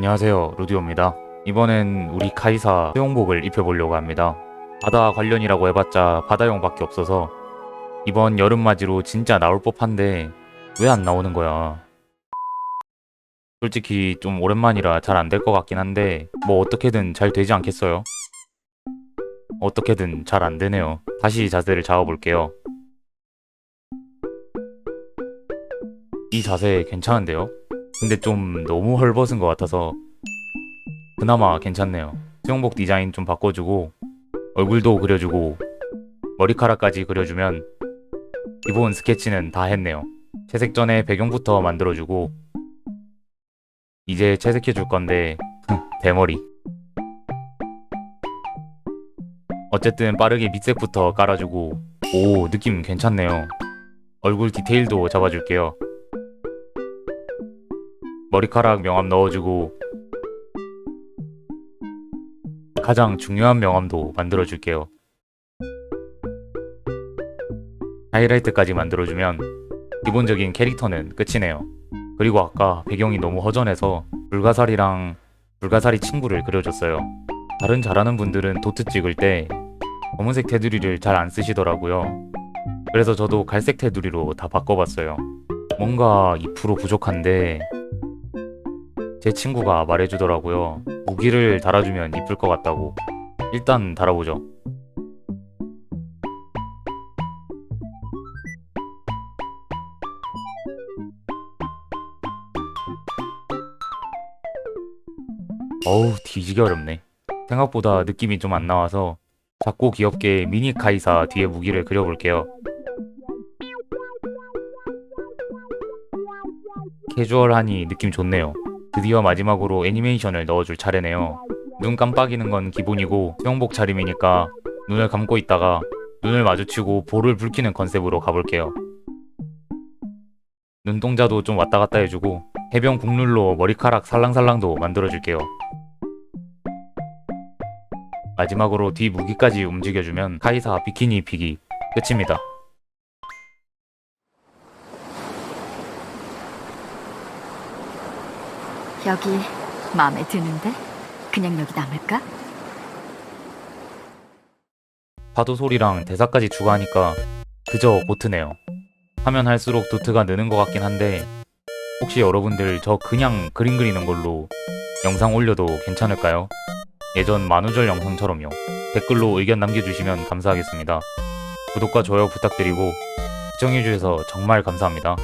안녕하세요 루디오입니다. 이번엔 우리 카이사 수영복을 입혀보려고 합니다. 바다 관련이라고 해봤자 바다용밖에 없어서 이번 여름맞이로 진짜 나올 법한데 왜 안 나오는 거야? 솔직히 좀 오랜만이라 잘 안 될 것 같긴 한데 뭐 어떻게든 잘 되지 않겠어요? 어떻게든 잘 안 되네요. 다시 자세를 잡아볼게요. 이 자세 괜찮은데요? 근데 좀 너무 헐벗은 것 같아서 그나마 괜찮네요. 수영복 디자인 좀 바꿔주고 얼굴도 그려주고 머리카락까지 그려주면 기본 스케치는 다 했네요. 채색 전에 배경부터 만들어주고 이제 채색해줄 건데 대머리 어쨌든 빠르게 밑색부터 깔아주고 오 느낌 괜찮네요. 얼굴 디테일도 잡아줄게요. 머리카락 명암 넣어주고 가장 중요한 명암도 만들어줄게요. 하이라이트까지 만들어주면 기본적인 캐릭터는 끝이네요. 그리고 아까 배경이 너무 허전해서 불가사리랑 불가사리 친구를 그려줬어요. 다른 잘하는 분들은 도트 찍을 때 검은색 테두리를 잘 안 쓰시더라고요. 그래서 저도 갈색 테두리로 다 바꿔봤어요. 뭔가 2% 부족한데 제 친구가 말해주더라고요. 무기를 달아주면 이쁠 것 같다고. 일단 달아보죠. 어우, 뒤지게 어렵네. 생각보다 느낌이 좀 안 나와서 작고 귀엽게 미니 카이사 뒤에 무기를 그려볼게요. 캐주얼하니 느낌 좋네요. 드디어 마지막으로 애니메이션을 넣어줄 차례네요. 눈 깜빡이는 건 기본이고 수영복 차림이니까 눈을 감고 있다가 눈을 마주치고 볼을 붉히는 컨셉으로 가볼게요. 눈동자도 좀 왔다 갔다 해주고 해변 국룰로 머리카락 살랑살랑도 만들어줄게요. 마지막으로 뒤 무기까지 움직여주면 카이사 비키니 입히기 끝입니다. 여기 마음에 드는데? 그냥 여기 남을까? 파도 소리랑 대사까지 추가하니까 그저 보트네요. 하면 할수록 도트가 느는 것 같긴 한데 혹시 여러분들 저 그냥 그림 그리는 걸로 영상 올려도 괜찮을까요? 예전 만우절 영상처럼요. 댓글로 의견 남겨주시면 감사하겠습니다. 구독과 좋아요 부탁드리고 시청해주셔서 정말 감사합니다.